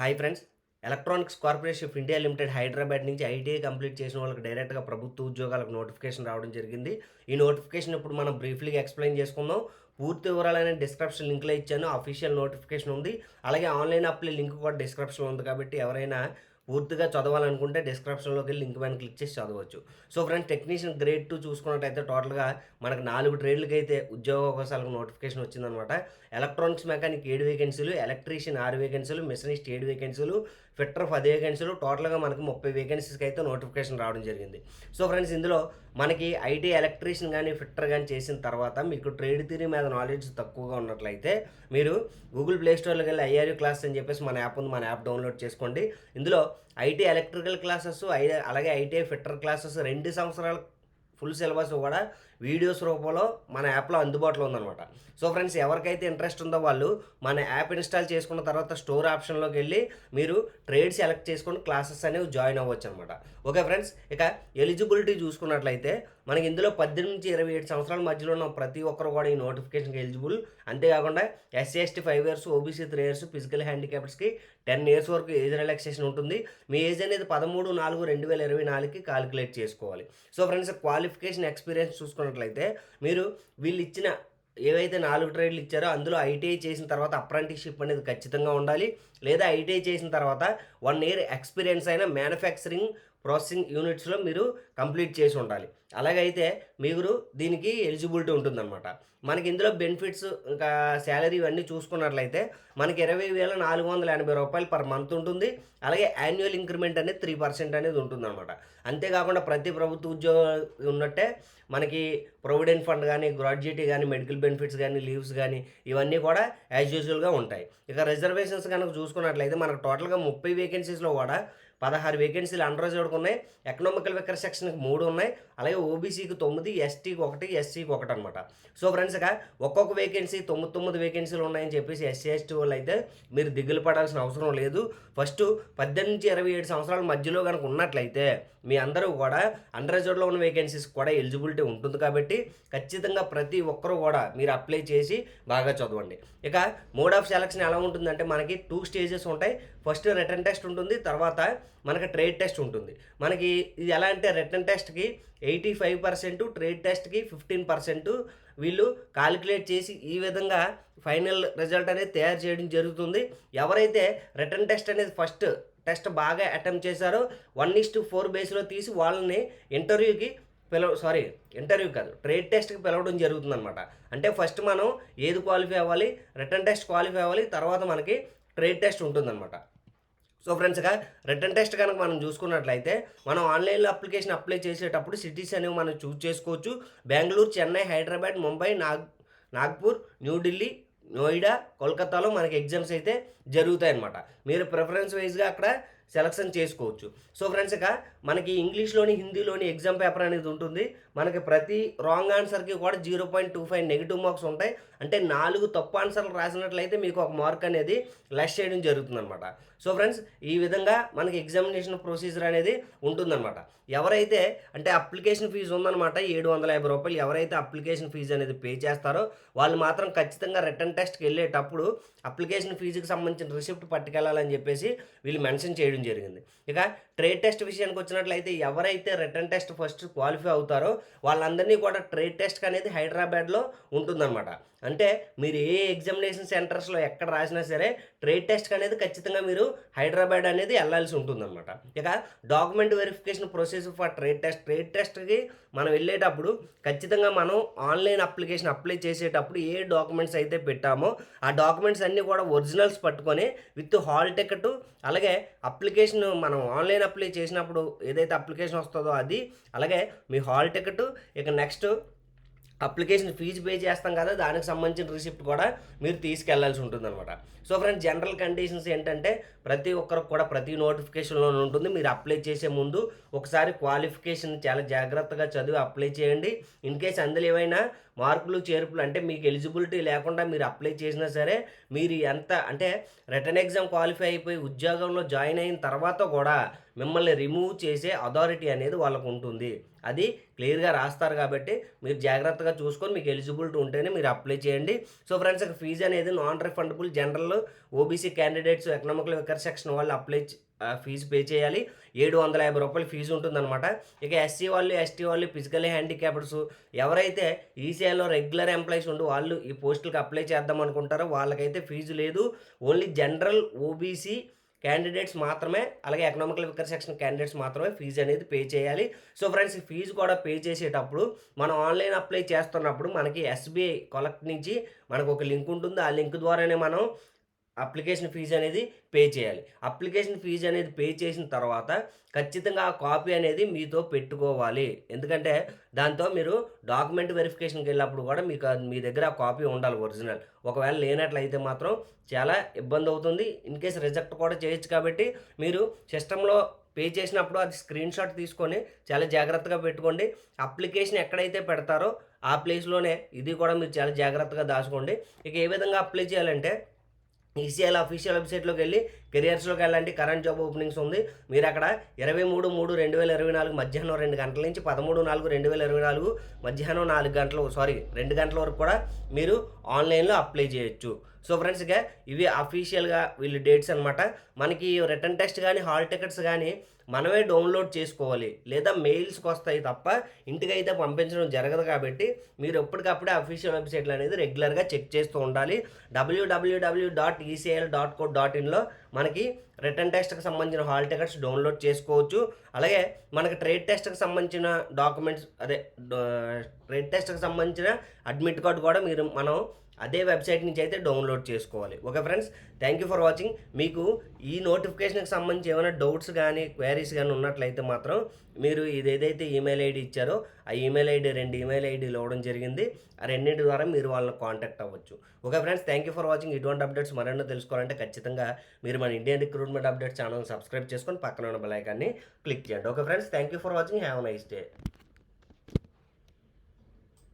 Hi friends electronics corporation of India limited Hyderabad నుంచి ITI complete చేసిన వాళ్ళకి డైరెక్ట్గా ప్రభుత్వ ఉద్యోగాలకు నోటిఫికేషన్ రావడం జరిగింది. ఈ నోటిఫికేషన్ ఇప్పుడు మనం బ్రీఫ్లీగా ఎక్స్ప్లెయిన్ చేసుకుందాం. పూర్తి వివరాలనే డిస్క్రిప్షన్ లింక్లో ఇచ్చాను అఫీషియల్ నోటిఫికేషన్ ఉంది. అలాగే ఆన్లైన్ అప్లై లింక్ కూడా డిస్క్రిప్షన్ ఉంది కాబట్టి ఎవరైనా పూర్తిగా చదవాలనుకుంటే డిస్క్రిప్షన్లోకి వెళ్ళి లింక్ పైన క్లిక్ చేసి చదవచ్చు. So friends technician grade two చూసుకున్నట్టయితే టోటల్గా మనకు నాలుగు ట్రేడ్లకి అయితే ఉద్యోగ అవకాశాలకు నోటిఫికేషన్ వచ్చిందనమాట ఎలక్ట్రానిక్స్ మెకానిక్ ఏడు వేకెన్సీలు ఎలక్ట్రీషియన్ ఆరు వేకెన్సీలు మిషనిస్ట్ ఏడు వేకెన్సీలు ఫిట్టర్ పది వేకెన్సీలు టోటల్గా మనకి ముప్పై వేకెన్సీస్కి అయితే నోటిఫికేషన్ రావడం జరిగింది. సో ఫ్రెండ్స్ ఇందులో మనకి ఐటీ ఎలక్ట్రీషియన్ కానీ ఫిట్టర్ కానీ చేసిన తర్వాత మీకు ట్రేడ్ థిరీ మీద నాలెడ్జ్ తక్కువగా ఉన్నట్లయితే మీరు గూగుల్ ప్లే స్టోర్లోకి వెళ్ళి ఐఆర్యూ క్లాస్ అని చెప్పేసి మన యాప్ ఉంది మన యాప్ డౌన్లోడ్ చేసుకోండి. ఇందులో ఐటీ ఎలక్ట్రికల్ క్లాసెస్ అలాగే ఐటీఐ ఫిట్టర్ క్లాసెస్ రెండు సంవత్సరాల ఫుల్ సిలబస్ కూడా వీడియోస్ రూపంలో మన యాప్లో అందుబాటులో ఉందన్నమాట. సో ఫ్రెండ్స్ ఎవరికైతే ఇంట్రెస్ట్ ఉందో వాళ్ళు మన యాప్ ఇన్స్టాల్ చేసుకున్న తర్వాత స్టోర్ ఆప్షన్లోకి వెళ్ళి మీరు ట్రేడ్ సెలెక్ట్ చేసుకుని క్లాసెస్ అనేవి జాయిన్ అవ్వచ్చు అనమాట ఓకే ఫ్రెండ్స్ ఇక ఎలిజిబిలిటీ చూసుకున్నట్లయితే మనకి ఇందులో పద్దెనిమిది నుంచి ఇరవై ఏడు సంవత్సరాల మధ్యలో ఉన్న ప్రతి ఒక్కరు కూడా ఈ నోటిఫికేషన్కి ఎలిజిబుల్. అంతేకాకుండా SC ST five years OBC three years physical హ్యాండిక్యాప్స్కి ten years వరకు ఏజ్ రిలాక్సేషన్ ఉంటుంది. మీ ఏజ్ అనేది పదమూడు నాలుగు రెండు వేల ఇరవై నాలుగుకి కాలిక్యులేట్ చేసుకోవాలి. సో ఫ్రెండ్స్ క్వాలిఫికేషన్ ఎక్స్పీరియన్స్ చూసుకున్నట్లయితే మీరు వీళ్ళు ఇచ్చిన ఏవైతే నాలుగు ట్రేడ్లు ఇచ్చారో అందులో ఐటీఐ చేసిన తర్వాత అప్రెంటిస్షిప్ అనేది ఖచ్చితంగా ఉండాలి. లేదా ఐటీఐ చేసిన తర్వాత వన్ ఇయర్ ఎక్స్పీరియన్స్ అయిన మ్యానుఫ్యాక్చరింగ్ ప్రాసెసింగ్ యూనిట్స్లో మీరు కంప్లీట్ చేసి ఉండాలి. అలాగైతే మీరు దీనికి ఎలిజిబిలిటీ ఉంటుందన్నమాట. మనకి ఇందులో బెనిఫిట్స్ ఇంకా శాలరీ ఇవన్నీ చూసుకున్నట్లయితే మనకి ఇరవై వేల నాలుగు వందల ఎనభై రూపాయలు పర్ మంత్ ఉంటుంది. అలాగే యాన్యువల్ ఇంక్రిమెంట్ అనేది త్రీ పర్సెంట్ అనేది ఉంటుందన్నమాట. అంతేకాకుండా ప్రతి ప్రభుత్వ ఉద్యోగం ఉన్నట్టే మనకి ప్రొవిడెంట్ ఫండ్ కానీ గ్రాడ్యుయేటీ కానీ మెడికల్ బెనిఫిట్స్ కానీ లీవ్స్ కానీ ఇవన్నీ కూడా యాజ్ యూజువల్గా ఉంటాయి. ఇక రిజర్వేషన్స్ కనుక చూసుకున్నట్లయితే మనకు టోటల్గా ముప్పై వేకెన్సీస్లో కూడా పదహారు వేకెన్సీలు అండర్ రిజర్వ్డ్ ఉన్నాయి ఎకనామికల్ వెకర్ సెక్షన్కి మూడు ఉన్నాయి. అలాగే ఓబీసీకి తొమ్మిది ఎస్టీకి ఒకటి ఎస్సీకి ఒకటి అనమాట సో ఫ్రెండ్స్ ఇక ఒక్కొక్క వేకెన్సీ తొమ్మిది తొమ్మిది వేకెన్సీలు ఉన్నాయని చెప్పేసి ఎస్సీ ఎస్టీ వాళ్ళు అయితే మీరు దిగులు పడాల్సిన అవసరం లేదు. ఫస్ట్ పద్దెనిమిది నుంచి ఇరవై ఏడు సంవత్సరాల మధ్యలో కనుక ఉన్నట్లయితే మీ అందరూ కూడా అండర్ రిజర్వ్డ్లో ఉన్న వేకెన్సీస్ కూడా ఎలిజిబిలిటీ ఉంటుంది కాబట్టి ఖచ్చితంగా ప్రతి ఒక్కరూ కూడా మీరు అప్లై చేసి బాగా చదవండి. ఇక మోడ్ ఆఫ్ సెలక్షన్ ఎలా ఉంటుందంటే మనకి టూ స్టేజెస్ ఉంటాయి. ఫస్ట్ రిటర్న్ టెస్ట్ ఉంటుంది. తర్వాత మనకి ట్రేడ్ టెస్ట్ ఉంటుంది. మనకి ఇది ఎలా అంటే రిటర్న్ టెస్ట్కి ఎయిటీ ఫైవ్ పర్సెంట్ ట్రేడ్ టెస్ట్కి ఫిఫ్టీన్ పర్సెంట్ వీళ్ళు కాలిక్యులేట్ చేసి ఈ విధంగా ఫైనల్ రిజల్ట్ అనేది తయారు చేయడం జరుగుతుంది. ఎవరైతే రిటర్న్ టెస్ట్ అనేది ఫస్ట్ టెస్ట్ బాగా అటెంప్ట్ చేశారో వన్ ఇస్ టు ఫోర్ బేస్లో తీసి వాళ్ళని ఇంటర్వ్యూకి పిలవ సారీ ఇంటర్వ్యూ కాదు ట్రేడ్ టెస్ట్కి పిలవడం జరుగుతుంది అనమాట అంటే ఫస్ట్ మనం ఏది క్వాలిఫై అవ్వాలి రిటర్న్ టెస్ట్ క్వాలిఫై అవ్వాలి తర్వాత మనకి ట్రేడ్ టెస్ట్ ఉంటుందన్నమాట. సో ఫ్రెండ్స్గా రిటర్న్ టెస్ట్ కనుక మనం చూసుకున్నట్లయితే మనం ఆన్లైన్లో అప్లికేషన్ అప్లై చేసేటప్పుడు సిటీస్ అనేవి మనం చూస్ చేసుకోవచ్చు. బెంగళూరు చెన్నై హైదరాబాద్ ముంబై నాగ్ నాగ్పూర్ న్యూఢిల్లీ నోయిడా కోల్కతాలో మనకి ఎగ్జామ్స్ అయితే జరుగుతాయి అన్నమాట మీరు ప్రిఫరెన్స్ వైజ్గా అక్కడ సెలక్షన్ చేసుకోవచ్చు. సో ఫ్రెండ్స్ ఇక మనకి ఇంగ్లీష్లోని హిందీలోని ఎగ్జామ్ పేపర్ అనేది ఉంటుంది. మనకి ప్రతి రాంగ్ ఆన్సర్కి కూడా zero point two five negative marks ఉంటాయి. అంటే నాలుగు తప్పు ఆన్సర్లు రాసినట్లయితే మీకు ఒక మార్క్ అనేది లెస్ చేయడం జరుగుతుందన్నమాట. సో ఫ్రెండ్స్ ఈ విధంగా మనకి ఎగ్జామినేషన్ ప్రొసీజర్ అనేది ఉంటుందన్నమాట. ఎవరైతే అంటే అప్లికేషన్ ఫీజు ఉందన్నమాట ఏడు వందల యాభై రూపాయలు ఎవరైతే అప్లికేషన్ ఫీజు అనేది పే చేస్తారో వాళ్ళు మాత్రం ఖచ్చితంగా రిటర్న్ టెస్ట్కి వెళ్ళేటప్పుడు అప్లికేషన్ ఫీజుకి సంబంధించిన రిసిప్ట్ పట్టుకెళ్ళాలని చెప్పేసి వీళ్ళు మెన్షన్ చేయడం జరిగింది. ఇక ట్రేడ్ టెస్ట్ విషయానికి వచ్చినట్లయితే ఎవరైతే రిటర్న్ టెస్ట్ ఫస్ట్ క్వాలిఫై అవుతారో వాళ్ళందరినీ కూడా ట్రేడ్ టెస్ట్ అనేది హైదరాబాద్లో ఉంటుందన్నమాట. అంటే మీరు ఏ ఎగ్జామినేషన్ సెంటర్స్లో ఎక్కడ రాసినా సరే ట్రేడ్ టెస్ట్ అనేది ఖచ్చితంగా మీరు హైదరాబాద్ అనేది వెళ్ళాల్సి ఉంటుందన్నమాట. ఇక document verification process for trade test trade టెస్ట్కి మనం వెళ్ళేటప్పుడు ఖచ్చితంగా మనం ఆన్లైన్ అప్లికేషన్ అప్లై చేసేటప్పుడు ఏ డాక్యుమెంట్స్ అయితే పెట్టామో ఆ డాక్యుమెంట్స్ అన్నీ కూడా ఒరిజినల్స్ పట్టుకొని విత్ హాల్ టికెట్ అలాగే అప్లికేషన్ అప్లికేషన్ మనం ఆన్లైన్ అప్లై చేసినప్పుడు ఏదైతే అప్లికేషన్ వస్తుందో అది అలాగే మీ హాల్ టికెట్ ఇక నెక్స్ట్ అప్లికేషన్ ఫీజు పే చేస్తాం కదా దానికి సంబంధించిన రిసిప్ట్ కూడా మీరు తీసుకెళ్ళాల్సి ఉంటుందన్నమాట. సో ఫ్రెండ్స్ జనరల్ కండిషన్స్ ఏంటంటే ప్రతి ఒక్కరికి కూడా ప్రతి నోటిఫికేషన్లో ఉంటుంది. మీరు అప్లై చేసే ముందు ఒకసారి క్వాలిఫికేషన్ చాలా జాగ్రత్తగా చదివి అప్లై చేయండి. ఇన్ కేస్ అందులో ఏమైనా మార్పులు చేర్పులు అంటే మీకు ఎలిజిబిలిటీ లేకుండా మీరు అప్లై చేసినా సరే మీరు ఎంత అంటే రిటర్న్ ఎగ్జామ్ క్వాలిఫై అయిపోయి ఉద్యోగంలో జాయిన్ అయిన తర్వాత కూడా మిమ్మల్ని రిమూవ్ చేసే అథారిటీ అనేది వాళ్ళకు ఉంటుంది. అది క్లియర్గా రాస్తారు కాబట్టి మీరు జాగ్రత్తగా చూసుకొని మీకు ఎలిజిబిలిటీ ఉంటేనే మీరు అప్లై చేయండి. సో ఫ్రెండ్స్ ఫీజు అనేది non refundable general OBC candidates economical weaker section వాళ్ళు అప్లై ఫీజు పే చేయాలి. ఏడు వందల యాభై రూపాయలు ఫీజు ఉంటుందన్నమాట. ఇక ఎస్సీ వాళ్ళు ఎస్టీ వాళ్ళు ఫిజికల్లీ హ్యాండిక్యాప్డ్స్ ఎవరైతే ఈసీఐలో రెగ్యులర్ ఎంప్లాయీస్ ఉండి వాళ్ళు ఈ పోస్టులకు అప్లై చేద్దాం అనుకుంటారో వాళ్ళకైతే ఫీజు లేదు. ఓన్లీ జనరల్ ఓబీసీ క్యాండిడేట్స్ మాత్రమే అలాగే ఎకనామికల్ వికర్ సెక్షన్ క్యాండిడేట్స్ మాత్రమే ఫీజు అనేది పే చేయాలి. సో ఫ్రెండ్స్ ఈ ఫీజు కూడా పే చేసేటప్పుడు మనం ఆన్లైన్ అప్లై చేస్తున్నప్పుడు మనకి ఎస్బీఐ కొలెక్ట్ నుంచి మనకు ఒక లింక్ ఉంటుంది. ఆ లింక్ ద్వారానే మనం అప్లికేషన్ ఫీజు అనేది పే చేయాలి. అప్లికేషన్ ఫీజు అనేది పే చేసిన తర్వాత ఖచ్చితంగా ఆ కాపీ అనేది మీతో పెట్టుకోవాలి. ఎందుకంటే దాంతో మీరు డాక్యుమెంట్ వెరిఫికేషన్కి వెళ్ళినప్పుడు కూడా మీకు మీ దగ్గర ఆ కాపీ ఉండాలి ఒరిజినల్. ఒకవేళ లేనట్లయితే మాత్రం చాలా ఇబ్బంది అవుతుంది. ఇన్ కేస్ రిజెక్ట్ కూడా చేయొచ్చు కాబట్టి మీరు సిస్టంలో పే చేసినప్పుడు అది స్క్రీన్ షాట్ తీసుకొని చాలా జాగ్రత్తగా పెట్టుకోండి. అప్లికేషన్ ఎక్కడైతే పెడతారో ఆ ప్లేస్లోనే ఇది కూడా మీరు చాలా జాగ్రత్తగా దాచుకోండి. ఇక ఏ విధంగా అప్లై చేయాలంటే ఈసీఎల్ అఫీషియల్ వెబ్సైట్లోకి వెళ్ళి కెరియర్స్లోకి వెళ్ళండి. కరెంట్ జాబ్ ఓపెనింగ్స్ ఉంది. మీరు అక్కడ ఇరవై మూడు మూడు రెండు వేల ఇరవై నాలుగు మధ్యాహ్నం రెండు గంటల నుంచి పదమూడు నాలుగు రెండు వేల ఇరవై నాలుగు మధ్యాహ్నం నాలుగు గంటలు సారీ రెండు గంటల వరకు కూడా మీరు ఆన్లైన్లో అప్లై చేయొచ్చు. సో ఫ్రెండ్స్ ఇక ఇవి అఫీషియల్గా వీళ్ళు డేట్స్ అనమాట మనకి రిటర్న్ టెస్ట్ కానీ హాల్ టికెట్స్ కానీ మనమే డౌన్లోడ్ చేసుకోవాలి. లేదా మెయిల్స్కి వస్తాయి తప్ప ఇంటికి అయితే పంపించడం జరగదు కాబట్టి మీరు ఎప్పటికప్పుడే అఫీషియల్ వెబ్సైట్లు అనేది రెగ్యులర్గా చెక్ చేస్తూ ఉండాలి. W W W dot ECL dot co dot ఇన్లో మనకి రిటర్న్ టెస్ట్కి సంబంధించిన హాల్ టికెట్స్ డౌన్లోడ్ చేసుకోవచ్చు. అలాగే మనకి ట్రేడ్ టెస్ట్కి సంబంధించిన డాక్యుమెంట్స్ అదే ట్రేడ్ టెస్ట్కి సంబంధించిన అడ్మిట్ కార్డు కూడా మీరు మనం అదే వెబ్సైట్ నుంచి అయితే డౌన్లోడ్ చేసుకోవాలి. Okay friends thank you for watching. మీకు ఈ నోటిఫికేషన్కి సంబంధించి ఏమైనా డౌట్స్ కానీ క్వైరీస్ కానీ ఉన్నట్లయితే మాత్రం మీరు ఇదేదైతే ఈమెయిల్ ఐడి ఇచ్చారో ఆ ఈమెయిల్ ఐడి రెండు ఈమెయిల్ ఐడీలు ఇవ్వడం జరిగింది. ఆ రెండింటి ద్వారా మీరు వాళ్ళని కాంటాక్ట్ అవ్వచ్చు. Okay friends thank you for watching. ఇటువంటి అప్డేట్స్ మరెన్నో తెలుసుకోవాలంటే ఖచ్చితంగా మీరు మన Indian recruitment update channel subscribe చేసుకొని పక్కన ఉన్న బెల్ ఐకాన్ని క్లిక్ చేయండి. Okay friends thank you for watching. Have nice day.